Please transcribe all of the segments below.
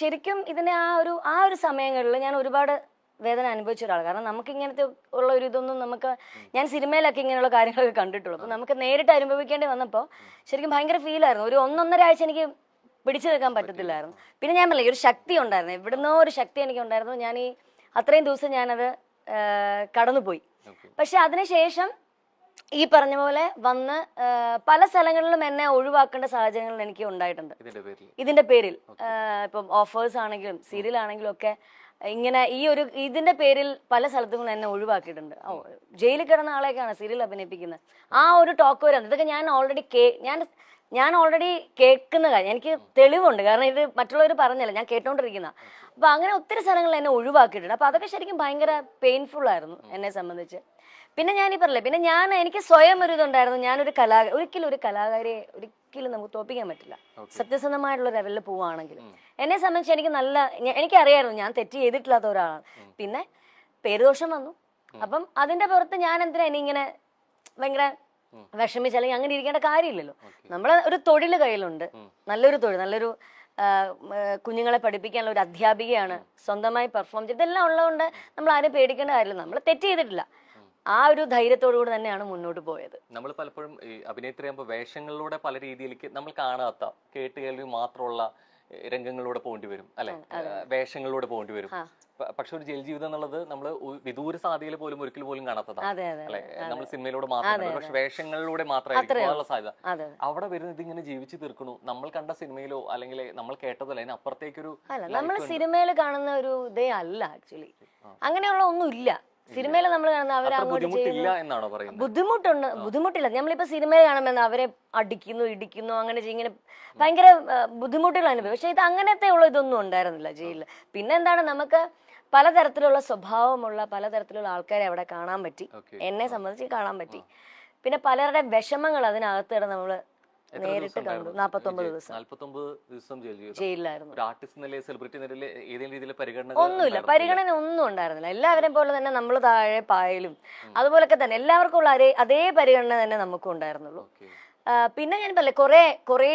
ശരിക്കും ഇതിനെ ആ ഒരു ആ ഒരു സമയങ്ങളിൽ ഞാൻ ഒരുപാട് വേദന അനുഭവിച്ച ഒരാൾ കാരണം നമുക്ക് ഇങ്ങനത്തെ ഉള്ള ഒരു ഇതൊന്നും നമുക്ക് ഞാൻ സിനിമയിലൊക്കെ ഇങ്ങനെയുള്ള കാര്യങ്ങളൊക്കെ കണ്ടിട്ടുള്ളൂ. അപ്പൊ നമുക്ക് നേരിട്ട് അനുഭവിക്കേണ്ടി വന്നപ്പോൾ ശരിക്കും ഭയങ്കര ഫീലായിരുന്നു ഒരു ഒന്നൊന്നര ആഴ്ച എനിക്ക് പിടിച്ചു നിൽക്കാൻ പറ്റത്തില്ലായിരുന്നു. പിന്നെ ഞാൻ പറഞ്ഞില്ല ഒരു ശക്തി ഉണ്ടായിരുന്നു. എവിടുന്നോ ഒരു ശക്തി എനിക്ക് ഉണ്ടായിരുന്നു. ഞാൻ ഈ അത്രയും ദിവസം ഞാനത് കടന്നുപോയി. പക്ഷെ അതിനുശേഷം ഈ പറഞ്ഞ പോലെ വന്ന് പല സ്ഥലങ്ങളിലും എന്നെ ഒഴിവാക്കേണ്ട സാഹചര്യങ്ങൾ എനിക്ക് ഉണ്ടായിട്ടുണ്ട്. ഇതിന്റെ പേരിൽ. ഇപ്പം ഓഫേഴ്സ് ആണെങ്കിലും സീരിയൽ ആണെങ്കിലും ഒക്കെ ഇങ്ങനെ ഈ ഒരു ഇതിന്റെ പേരിൽ പല സ്ഥലത്തും എന്നെ ഒഴിവാക്കിയിട്ടുണ്ട്. ജയിലിൽ കിടന്ന ആളെയൊക്കെയാണ് സീരിയൽ അഭിനയിപ്പിക്കുന്നത് ആ ഒരു ടോക്ക് വരുന്നത് ഇതൊക്കെ ഞാൻ ഓൾറെഡി കേ ഞാൻ ഞാൻ ഓൾറെഡി കേൾക്കുന്ന കാര്യം എനിക്ക് തെളിവുണ്ട്. കാരണം ഇത് മറ്റുള്ളവർ പറഞ്ഞല്ല ഞാൻ കേട്ടോണ്ടിരിക്കുന്ന. അപ്പൊ അങ്ങനെ ഒത്തിരി സ്ഥലങ്ങൾ എന്നെ ഒഴിവാക്കിയിട്ടുണ്ട്. അപ്പൊ അതൊക്കെ ശരിക്കും ഭയങ്കര പെയിൻഫുൾ ആയിരുന്നു എന്നെ സംബന്ധിച്ച്. പിന്നെ ഞാൻ ഈ പറഞ്ഞില്ലേ പിന്നെ ഞാൻ എനിക്ക് സ്വയം ഒരു ഇതുണ്ടായിരുന്നു. ഞാനൊരു കലാ ഒരിക്കലും ഒരു കലാകാരിയെ ഒരിക്കലും നമുക്ക് തോപ്പിക്കാൻ പറ്റില്ല. സത്യസന്ധമായിട്ടുള്ള ലെവലിൽ പോവുകയാണെങ്കിൽ. എന്നെ സംബന്ധിച്ച് എനിക്ക് നല്ല എനിക്ക് എനിക്കറിയായിരുന്നു ഞാൻ തെറ്റ് ചെയ്തിട്ടില്ലാത്ത ഒരാളാണ്. പിന്നെ പേരുദോഷം വന്നു. അപ്പം അതിന്റെ പുറത്ത് ഞാൻ എന്തിനാ ഇനി ഇങ്ങനെ ഭയങ്കര വിഷമിച്ച് അല്ലെങ്കിൽ അങ്ങനെ ഇരിക്കേണ്ട കാര്യമില്ലല്ലോ. നമ്മളെ ഒരു തൊഴിൽ കയ്യിലുണ്ട്. നല്ലൊരു തൊഴിൽ നല്ലൊരു കുഞ്ഞുങ്ങളെ പഠിപ്പിക്കാനുള്ള ഒരു അധ്യാപികയാണ് സ്വന്തമായി പെർഫോം ചെയ്ത് ഇതെല്ലാം ഉള്ളതുകൊണ്ട് നമ്മൾ ആരും പേടിക്കേണ്ട കാര്യമില്ല. നമ്മൾ തെറ്റ് ചെയ്തിട്ടില്ല. ആ ഒരു ധൈര്യത്തോടു കൂടി തന്നെയാണ് മുന്നോട്ട് പോയത്. നമ്മൾ പലപ്പോഴും അഭിനേത്രിയാകുമ്പോൾ വേഷങ്ങളിലൂടെ പല രീതിയിലേക്ക് നമ്മൾ കാണാത്ത കേട്ട് കേൾവി മാത്രമുള്ള രംഗങ്ങളിലൂടെ പോകേണ്ടി വരും അല്ലെ? വേഷങ്ങളിലൂടെ പോകേണ്ടി വരും. പക്ഷെ ഒരു ജയിൽ ജീവിതം എന്നുള്ളത് നമ്മൾ വിദൂര സാധ്യതയിൽ പോലും ഒരിക്കൽ പോലും കാണാത്തതാണ് അല്ലെ? നമ്മൾ സിനിമയിലൂടെ മാത്രം പക്ഷെ വേഷങ്ങളിലൂടെ മാത്രമായിരിക്കും സാധ്യത. അവിടെ വരുന്നത് ഇങ്ങനെ ജീവിച്ചു തീർക്കണു നമ്മൾ കണ്ട സിനിമയിലോ അല്ലെങ്കിൽ നമ്മൾ കേട്ടതല്ല അതിന് അപ്പുറത്തേക്കൊരു നമ്മൾ സിനിമയിൽ കാണുന്ന ഒരു ഇതേ അല്ല ആക്ച്വലി. അങ്ങനെയുള്ള ഒന്നും ഇല്ല സിനിമയിൽ നമ്മൾ കാണുന്ന അവർ അങ്ങോട്ട് ബുദ്ധിമുട്ടുണ്ട് ബുദ്ധിമുട്ടില്ല. നമ്മളിപ്പോ സിനിമയിൽ കാണുമ്പോൾ അവരെ അടിക്കുന്നു ഇടിക്കുന്നു അങ്ങനെ ഇങ്ങനെ ഭയങ്കര ബുദ്ധിമുട്ടുകൾ അനുഭവം പക്ഷെ ഇത് അങ്ങനത്തെ ഉള്ള ഇതൊന്നും ഉണ്ടായിരുന്നില്ല ജയിലിൽ പിന്നെ എന്താണ് നമുക്ക് പലതരത്തിലുള്ള സ്വഭാവമുള്ള പലതരത്തിലുള്ള ആൾക്കാരെ അവിടെ കാണാൻ പറ്റി. എന്നെ സംബന്ധിച്ച് കാണാൻ പറ്റി. പിന്നെ പലരുടെ വിഷമങ്ങൾ അതിനകത്ത് നമ്മൾ നേരിട്ട് കണ്ടു. നാപ്പത്തൊമ്പത് ദിവസം. നാല്പത്തൊമ്പത് ദിവസം ജയിലിലായിരുന്നു. ഒരു ആർട്ടിസ്റ്റ് നിലയിൽ സെലിബ്രിറ്റി നിലയിൽ ഏതെങ്കിലും രീതിയിൽ പരിഗണന ഒന്നുമില്ല. പരിഗണന ഒന്നും ഉണ്ടായിരുന്നില്ല. എല്ലാവരെയും പോലെ തന്നെ നമ്മൾ താഴെ പായലും. അതുപോലൊക്കെ തന്നെ എല്ലാവർക്കും ഉള്ള അതേ അതേ പരിഗണന തന്നെ നമുക്കും ഉണ്ടായിരുന്നുള്ളൂ. പിന്നെ ഞാൻ പറയില്ല കുറേ കുറേ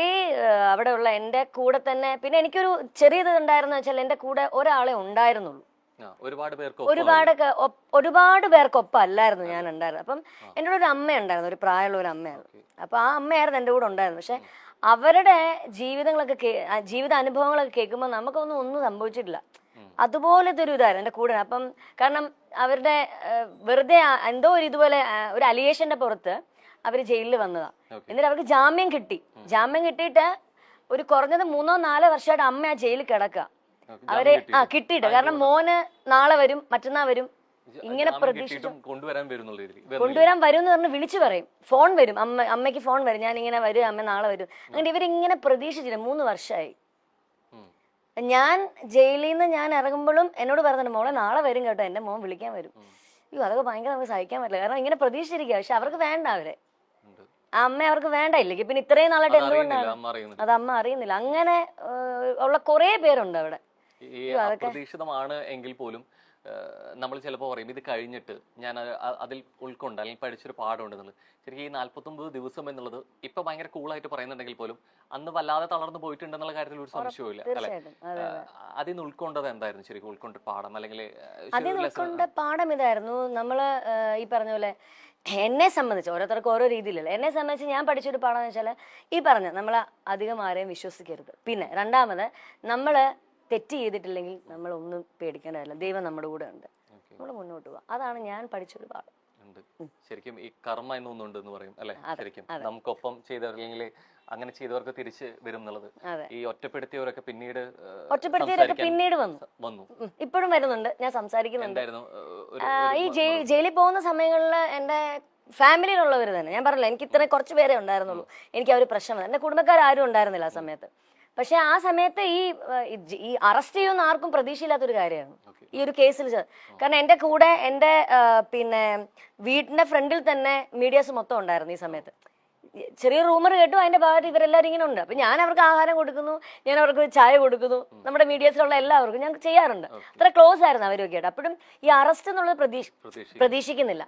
അവിടെ ഉള്ള എന്റെ കൂടെ തന്നെ പിന്നെ എനിക്കൊരു ചെറിയത് ഉണ്ടായിരുന്നു വെച്ചാൽ എന്റെ കൂടെ ഒരാളെ ഉണ്ടായിരുന്നുള്ളൂ. ഒരുപാട് പേർക്ക് ഒരുപാട് ഒരുപാട് പേർക്കൊപ്പം അല്ലായിരുന്നു ഞാൻ ഉണ്ടായിരുന്നത്. അപ്പം എന്റെ കൂടെ ഒരു അമ്മ ഉണ്ടായിരുന്നു ഒരു പ്രായമുള്ള ഒരു അമ്മയാണ്. അപ്പൊ ആ അമ്മയായിരുന്നു എന്റെ കൂടെ ഉണ്ടായിരുന്നു പക്ഷെ അവരുടെ ജീവിതങ്ങളൊക്കെ ജീവിത അനുഭവങ്ങളൊക്കെ കേൾക്കുമ്പോൾ നമുക്കൊന്നും ഒന്നും സംഭവിച്ചിട്ടില്ല. അതുപോലത്തെ ഒരു ഇതായിരുന്നു എന്റെ കൂടെ അപ്പം കാരണം അവരുടെ വെറുതെ എന്തോ ഒരു ഇതുപോലെ ഒരു അലിയേഷന്റെ പുറത്ത് അവർ ജയിലിൽ വന്നതാ. എന്നിട്ട് അവർക്ക് ജാമ്യം കിട്ടി. ജാമ്യം കിട്ടിയിട്ട് ഒരു കുറഞ്ഞത് മൂന്നോ നാലോ വർഷമായിട്ട് അമ്മ ആ ജയിലിൽ കിടക്കുക. അവരെ ആ കിട്ടിയിട്ട് കാരണം മോന് നാളെ വരും മറ്റന്നാ വരും. ഇങ്ങനെ പ്രതീക്ഷിച്ചു കൊണ്ടുവരാൻ. കൊണ്ടുവരാൻ വരും എന്ന് പറഞ്ഞ് വിളിച്ചു പറയും. ഫോൺ വരും. അമ്മ അമ്മയ്ക്ക് ഫോൺ വരും. ഞാൻ ഇങ്ങനെ വരും അമ്മ നാളെ വരും. അങ്ങനെ ഇവരിങ്ങനെ പ്രതീക്ഷിച്ചില്ല. മൂന്ന് വർഷമായി. ഞാൻ ജയിലിൽ നിന്ന് ഞാൻ ഇറങ്ങുമ്പോഴും എന്നോട് പറഞ്ഞു മോളെ നാളെ വരും കേട്ടോ. എന്റെ മോൻ വിളിക്കാൻ വരും. അയ്യോ അതൊക്കെ ഭയങ്കര നമുക്ക് സഹിക്കാൻ പറ്റില്ല. കാരണം ഇങ്ങനെ പ്രതീക്ഷിച്ചിരിക്കുക പക്ഷെ അവർക്ക് വേണ്ട അവരെ. ആ അമ്മ അവർക്ക് വേണ്ട ഇല്ലെങ്കിൽ പിന്നെ ഇത്രയും നാളായിട്ട് എന്തുകൊണ്ടാണ്. അത് അമ്മ അറിയുന്നില്ല. അങ്ങനെ ഉള്ള കുറെ പേരുണ്ട് അവിടെ. ഈ അപ്രതീക്ഷിതമാണ് എങ്കിൽ പോലും നമ്മൾ ചിലപ്പോൾ പറയും ഇത് കഴിഞ്ഞിട്ട് ഞാൻ അതിൽ ഉൾക്കൊണ്ട് അല്ലെങ്കിൽ പഠിച്ചൊരു പാഠമുണ്ടെന്നുള്ളത് ശരിക്കും ഈ നാല്പത്തൊമ്പത് ദിവസം എന്നുള്ളത് ഇപ്പൊ ഭയങ്കര കൂളായിട്ട് പറയുന്നുണ്ടെങ്കിൽ പോലും അന്ന് വല്ലാതെ തളർന്നു പോയിട്ടുണ്ടെന്നുള്ള കാര്യത്തിൽ ഒരു സംശയവും ഇല്ല അല്ലെ? അതിൽ നിന്ന് ഉൾക്കൊണ്ടത് എന്തായിരുന്നു ശരിക്കും? ഉൾക്കൊണ്ട് പാഠം അല്ലെങ്കിൽ അതിൽ ഉൾക്കൊണ്ട പാഠം ഇതായിരുന്നു. നമ്മൾ ഈ പറഞ്ഞ പോലെ എന്നെ സംബന്ധിച്ച് ഓരോരുത്തർക്കും ഓരോ രീതിയിലല്ല എന്നെ സംബന്ധിച്ച് ഞാൻ പഠിച്ചൊരു പാഠം എന്ന് വെച്ചാൽ ഈ പറഞ്ഞ നമ്മൾ അധികം ആരെയും വിശ്വസിക്കരുത്. പിന്നെ രണ്ടാമത് നമ്മൾ തെറ്റ് ചെയ്തിട്ടില്ലെങ്കിൽ നമ്മൾ ഒന്നും പേടിക്കേണ്ട കാര്യമില്ല. ദൈവം നമ്മുടെ കൂടെ ഉണ്ട്. നമ്മൾ മുന്നോട്ട് പോവാം. അതാണ് ഞാൻ പഠിച്ചൊരു പാഠം. ശരിക്കും ഈ കർമ്മ എന്നൊന്നുണ്ട് എന്ന് പറയും അല്ലെ? ശരിക്കും. നമുക്കൊപ്പം ചെയ്തവർ അല്ലെങ്കിൽ അങ്ങനെ ചെയ്തവർക്ക് തിരിച്ച് വരും എന്നുള്ളത്. ഈ ഒറ്റപ്പെടുത്തിയവരൊക്കെ പിന്നീട് ഒറ്റപ്പെടുത്തിയവരൊക്കെ പിന്നീട് വന്നു. വന്നു. ഇപ്പോഴും വരുന്നുണ്ട്. ഞാൻ സംസാരിക്കുന്നുണ്ട്. ഈ ജയിലിൽ പോകുന്ന സമയങ്ങളിൽ എന്റെ ഫാമിലിയിലുള്ളവർ തന്നെ. ഞാൻ പറഞ്ഞില്ല എനിക്ക് ഇത്ര കുറച്ച് പേരെ ഉണ്ടായിരുന്നുള്ളൂ. എനിക്ക് ആ ഒരു പ്രശ്നം എന്റെ കുടുംബക്കാർ കുടുംബക്കാരും ഉണ്ടായിരുന്നില്ല ആ സമയത്ത്. പക്ഷെ ആ സമയത്ത് ഈ ഈ അറസ്റ്റ് ചെയ്യുന്ന ആർക്കും പ്രതീക്ഷയില്ലാത്തൊരു കാര്യമാണ്. ഈ ഒരു കേസിൽ കാരണം എന്റെ കൂടെ എന്റെ പിന്നെ വീടിന്റെ ഫ്രണ്ടിൽ തന്നെ മീഡിയാസ് മൊത്തം ഉണ്ടായിരുന്നു ഈ സമയത്ത്. ചെറിയ റൂമർ കേട്ടു അതിന്റെ ഭാഗത്ത് ഇവരെല്ലാവരും ഇങ്ങനെ ഉണ്ട്. അപ്പൊ ഞാൻ അവർക്ക് ആഹാരം കൊടുക്കുന്നു ഞാൻ അവർക്ക് ചായ കൊടുക്കുന്നു നമ്മുടെ മീഡിയസിലുള്ള എല്ലാവർക്കും ഞാൻ ചെയ്യാറുണ്ട്. അത്ര ക്ലോസ് ആയിരുന്നു അവരൊക്കെ ആയിട്ട്. അപ്പോഴും ഈ അറസ്റ്റ് എന്നുള്ളത് പ്രതീക്ഷ പ്രതീക്ഷ പ്രതീക്ഷിക്കുന്നില്ല.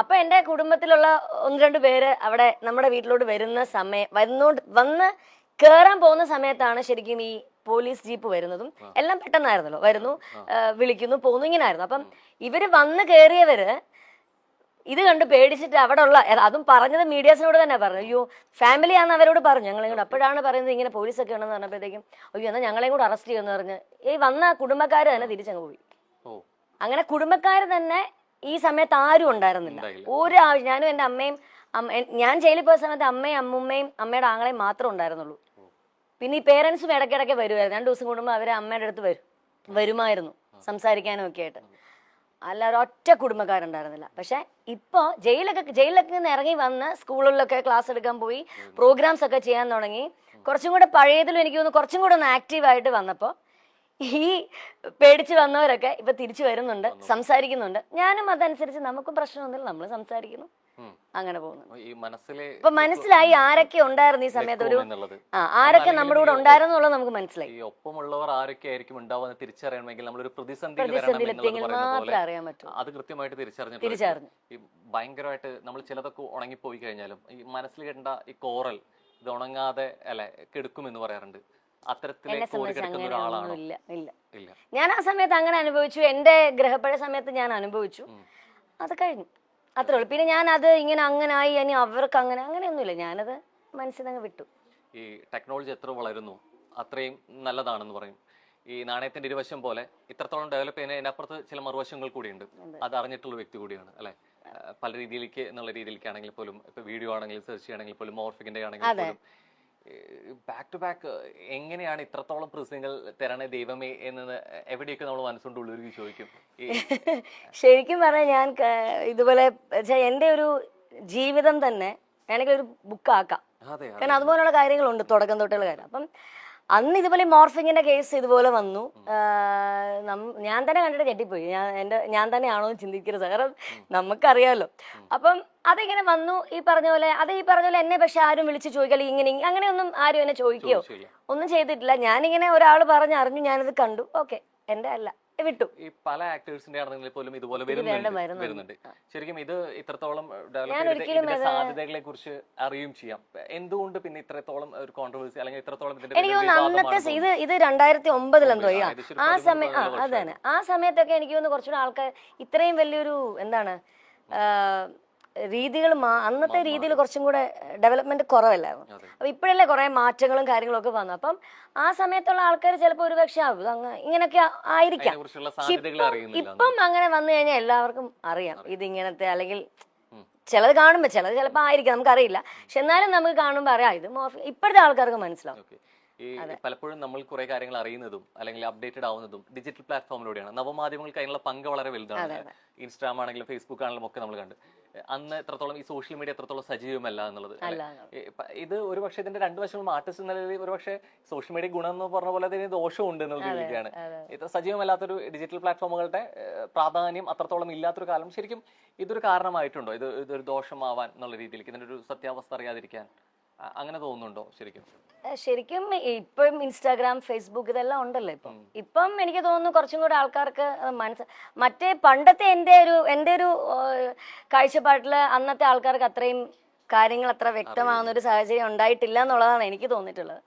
അപ്പൊ എന്റെ കുടുംബത്തിലുള്ള ഒന്ന് രണ്ട് പേര് അവിടെ നമ്മുടെ വീട്ടിലോട്ട് വരുന്ന സമയം വന്നോണ്ട് വന്ന് കേറാൻ പോകുന്ന സമയത്താണ് ശരിക്കും ഈ പോലീസ് ജീപ്പ് വരുന്നതും എല്ലാം പെട്ടെന്നായിരുന്നല്ലോ. വരുന്നു വിളിക്കുന്നു പോകുന്നു ഇങ്ങനായിരുന്നു. അപ്പം ഇവർ വന്ന് കയറിയവര് ഇത് കണ്ട് പേടിച്ചിട്ട് അവിടെ ഉള്ള അതും പറഞ്ഞത് മീഡിയാസിനോട് തന്നെ പറഞ്ഞു. അയ്യോ ഫാമിലി ആണെന്ന് അവരോട് പറഞ്ഞു. ഞങ്ങളെ കൂടെ അപ്പോഴാണ് പറയുന്നത് ഇങ്ങനെ പോലീസൊക്കെ ഉണ്ടെന്ന് പറഞ്ഞപ്പോഴത്തേക്കും അയ്യോ എന്നാൽ ഞങ്ങളെയും കൂടെ അറസ്റ്റ് ചെയ്യുമെന്ന് പറഞ്ഞ്. ഈ വന്ന കുടുംബക്കാർ തന്നെ തിരിച്ചങ്ങ് പോയി. അങ്ങനെ കുടുംബക്കാർ തന്നെ ഈ സമയത്ത് ആരും ഉണ്ടായിരുന്നില്ല. ഒരു ഞാനും എന്റെ അമ്മയും ഞാൻ ജയിലിൽ പോയ സമയത്ത് അമ്മയും അമ്മുമ്മയും അമ്മയുടെ ആങ്ങളെയും മാത്രമേ ഉണ്ടായിരുന്നുള്ളൂ. പിന്നെ ഈ പേരൻസും ഇടയ്ക്കിടയ്ക്ക് വരുമായിരുന്നു രണ്ട് ദിവസം കൂടുമ്പോൾ അവരെ അമ്മയുടെ അടുത്ത് വരും. വരുമായിരുന്നു. സംസാരിക്കാനും ഒക്കെ ആയിട്ട്. അല്ല ഒരൊറ്റ കുടുംബക്കാരുണ്ടായിരുന്നില്ല. പക്ഷെ ഇപ്പോൾ ജയിലൊക്കെ ജയിലൊക്കെ നിന്ന് ഇറങ്ങി വന്ന് സ്കൂളിലൊക്കെ ക്ലാസ് എടുക്കാൻ പോയി പ്രോഗ്രാംസ് ഒക്കെ ചെയ്യാൻ തുടങ്ങി കുറച്ചും കൂടെ പഴയതിലും എനിക്ക് തോന്നുന്നു കുറച്ചും കൂടെ ഒന്ന് ആക്റ്റീവായിട്ട് വന്നപ്പോൾ ഈ പേടിച്ച് വന്നവരൊക്കെ ഇപ്പൊ തിരിച്ചു വരുന്നുണ്ട് സംസാരിക്കുന്നുണ്ട്. ഞാനും അതനുസരിച്ച് നമുക്കും പ്രശ്നമൊന്നുമില്ല നമ്മൾ സംസാരിക്കുന്നു. അങ്ങനെ പോകുന്നു. ഇപ്പൊ മനസ്സിലായി ആരൊക്കെ ഉണ്ടായിരുന്നു ഈ സമയത്ത് ഒരു ആരൊക്കെ നമ്മുടെ കൂടെ ഉണ്ടായിരുന്നു എന്നുള്ളത് നമുക്ക് മനസ്സിലായി. ഈ ഒപ്പമുള്ളവർ ആരൊക്കെ ആയിരിക്കും ഉണ്ടാവുന്ന തിരിച്ചറിയണമെങ്കിൽ പ്രതിസന്ധിയിൽ വരണം പ്രതിസന്ധിയിൽ മാത്രമേ അറിയാൻ പറ്റൂ. അത് കൃത്യമായിട്ട് തിരിച്ചറിഞ്ഞു തിരിച്ചറിഞ്ഞു. ഈ ഭയങ്കരമായിട്ട് നമ്മൾ ചിലതൊക്കെ ഉണങ്ങിപ്പോയി കഴിഞ്ഞാലും ഈ മനസ്സിൽ കിട്ടേണ്ട ഈ കോറൽ ഇത് ഉണങ്ങാതെ അല്ലെ പറയാറുണ്ട്. അത്തരത്തിലേക്ക് എന്നെ ഇല്ല. ഞാൻ ആ സമയത്ത് അങ്ങനെ അനുഭവിച്ചു. എന്റെ ഗ്രഹപ്പഴ സമയത്ത് ഞാൻ അനുഭവിച്ചു. അത് കഴിഞ്ഞു. അത്രേ ഉള്ളൂ. പിന്നെ ഞാൻ അത് ഇങ്ങനെ അങ്ങനെ ആയി ഇനി അവർക്ക് അങ്ങനെ അങ്ങനെയൊന്നുമില്ല. ഞാനത് മനസ്സിൽ നിന്ന് വിട്ടു. ഈ ടെക്നോളജി എത്ര വളരുന്നു അത്രയും നല്ലതാണെന്ന് പറയും. ഈ നാണയത്തിന്റെ ഇരുവശം പോലെ ഇത്രത്തോളം ഡെവലപ്പ് ചെയ്യുന്ന അതിനപ്പുറത്ത് ചില മറുവശങ്ങൾ കൂടിയുണ്ട്. അത് അറിഞ്ഞിട്ടുള്ള വ്യക്തി കൂടിയാണ് അല്ലെ? പല രീതിയിലേക്ക് എന്നുള്ള രീതിയിലേക്കാണെങ്കിൽ പോലും ഇപ്പൊ വീഡിയോ ആണെങ്കിലും സെർച്ച് ചെയ്യണമെങ്കിൽ പോലും മോർഫിക്കിന്റെ ആണെങ്കിൽ പോലും ബാക്ക് ടു ബാക്ക് എങ്ങനെയാണ് ഇത്രത്തോളം പ്രസംഗങ്ങൾ തരണേ ദൈവമേ എന്ന് എവിടെയൊക്കെ നമ്മൾ മനസ്സുകൊണ്ട് ഉള്ളൊരു ചോദിക്കും? ശരിക്കും പറഞ്ഞാൽ ഞാൻ ഇതുപോലെ എന്റെ എന്റെ ഒരു ജീവിതം തന്നെ വേണമെങ്കിൽ ഒരു ബുക്ക് ആക്കാം. കാരണം അതുപോലുള്ള കാര്യങ്ങളുണ്ട് തുടക്കം തൊട്ടുള്ള കാര്യം. അപ്പം അന്ന് ഇതുപോലെ മോർഫിങ്ങിന്റെ കേസ് ഇതുപോലെ വന്നു. ഞാൻ തന്നെ കണ്ടിട്ട് ഞെട്ടിപ്പോയി. ഞാൻ എന്റെ ഞാൻ തന്നെയാണോ എന്ന് ചിന്തിക്കരുത്. കാരണം നമുക്കറിയാമല്ലോ അപ്പം അതിങ്ങനെ വന്നു. ഈ പറഞ്ഞ പോലെ അത് ഈ പറഞ്ഞ പോലെ എന്നെ പക്ഷെ ആരും വിളിച്ച് ചോദിക്കാൻ ഇങ്ങനെ അങ്ങനെയൊന്നും ആരും എന്നെ ചോദിക്കുകയോ ഒന്നും ചെയ്തിട്ടില്ല. ഞാനിങ്ങനെ ഒരാൾ പറഞ്ഞറിഞ്ഞു ഞാനത് കണ്ടു. ഓക്കെ. എന്റെ അല്ല. വിട്ടു. ഈ പല ആക്ടേഴ്സിന്റെ ആണെങ്കിൽ പോലും ഇതുപോലെ വരുന്നുണ്ട്. ശരിക്കും ഇത് ഇത്രത്തോളം ഡെവലപ്പ് സാധ്യതകളെ കുറിച്ച് അറിയും ചെയ്യാം. എന്തുകൊണ്ട് പിന്നെ ഇത്രത്തോളം ഒരു കോൺട്രവേഴ്സി അല്ലെങ്കിൽ ഇത്രത്തോളം എനിക്ക് തോന്നുന്നു അന്നത്തെ ഇത് ഇത് രണ്ടായിരത്തി ഒമ്പതിലെന്തോ ഒമ്പത്, ആ സമയം ആ പതിനാല് അത് തന്നെ ആ സമയത്തൊക്കെ എനിക്ക് തോന്നുന്നു കുറച്ചുകൂടെ ആൾക്കാർ ഇത്രയും വലിയൊരു എന്താണ് രീതികൾ അന്നത്തെ രീതിയിൽ കുറച്ചും കൂടെ ഡെവലപ്മെന്റ് കുറവല്ലായിരുന്നു. അപ്പൊ ഇപ്പോഴല്ലേ കുറെ മാറ്റങ്ങളും കാര്യങ്ങളും ഒക്കെ വന്നു അപ്പം ആ സമയത്തുള്ള ആൾക്കാർ ചിലപ്പോൾ ഒരു പക്ഷെ ആവും അങ്ങ് ഇങ്ങനെയൊക്കെ ആയിരിക്കാം. ഇപ്പം അങ്ങനെ വന്നു കഴിഞ്ഞാൽ എല്ലാവർക്കും അറിയാം. ഇത് ഇങ്ങനത്തെ അല്ലെങ്കിൽ. ചിലത് കാണുമ്പോൾ ചിലത് ചിലപ്പോൾ ആയിരിക്കാം. നമുക്കറിയില്ല. പക്ഷെ എന്നാലും നമുക്ക് കാണുമ്പോൾ അറിയാം. ഇത് ഇപ്പോഴത്തെ ആൾക്കാർക്ക് മനസ്സിലാവും. ഈ പലപ്പോഴും നമ്മൾ കുറെ കാര്യങ്ങൾ അറിയുന്നതും അല്ലെങ്കിൽ അപ്ഡേറ്റഡ് ആവുന്നതും ഡിജിറ്റൽ പ്ലാറ്റ്ഫോമിലൂടെയാണ് നവമാധ്യമങ്ങൾക്ക് അതിനുള്ള പങ്ക് വളരെ വലുതാണ്. ഇൻസ്റ്റാഗ്രാം ആണെങ്കിലും ഫേസ്ബുക്ക് ആണെങ്കിലും ഒക്കെ നമ്മൾ കണ്ട്. അന്ന് എത്രത്തോളം ഈ സോഷ്യൽ മീഡിയ എത്രത്തോളം സജീവമല്ല എന്നുള്ളത് ഇത് ഒരു പക്ഷേ ഇതിന്റെ രണ്ട് വശങ്ങളും ആർട്ടിസ്റ്റ് എന്ന നിലയിൽ ഒരു പക്ഷേ സോഷ്യൽ മീഡിയ ഗുണം എന്ന് പറഞ്ഞ പോലെ അതിന് ദോഷവും ഉണ്ട് എന്നുള്ള രീതിയാണ് ഇത്ര സജീവമല്ലാത്തൊരു ഡിജിറ്റൽ പ്ലാറ്റ്ഫോമുകളുടെ പ്രാധാന്യം അത്രത്തോളം ഇല്ലാത്തൊരു കാലം. ശരിക്കും ഇതൊരു കാരണമായിട്ടുണ്ടോ? ഇത് ഇതൊരു ദോഷമാവാൻ എന്നുള്ള രീതിയിലേക്ക് ഇതിന്റെ ഒരു സത്യാവസ്ഥ അറിയാതിരിക്കാൻ? അങ്ങനെ തോന്നുന്നുണ്ടോ ശരിക്കും? ശരിക്കും ഇപ്പം ഇൻസ്റ്റാഗ്രാം ഫേസ്ബുക്ക് ഇതെല്ലാം ഉണ്ടല്ലോ ഇപ്പം. ഇപ്പം എനിക്ക് തോന്നുന്നു കുറച്ചും കൂടെ ആൾക്കാർക്ക് മനസ്സ് മറ്റേ പണ്ടത്തെ എന്റെ ഒരു എന്റെ ഒരു കാഴ്ചപ്പാട്ടിൽ അന്നത്തെ ആൾക്കാർക്ക് അത്രയും കാര്യങ്ങൾ അത്ര വ്യക്തമാകുന്ന ഒരു സാഹചര്യം ഉണ്ടായിട്ടില്ല എന്നുള്ളതാണ് എനിക്ക് തോന്നിയിട്ടുള്ളത്.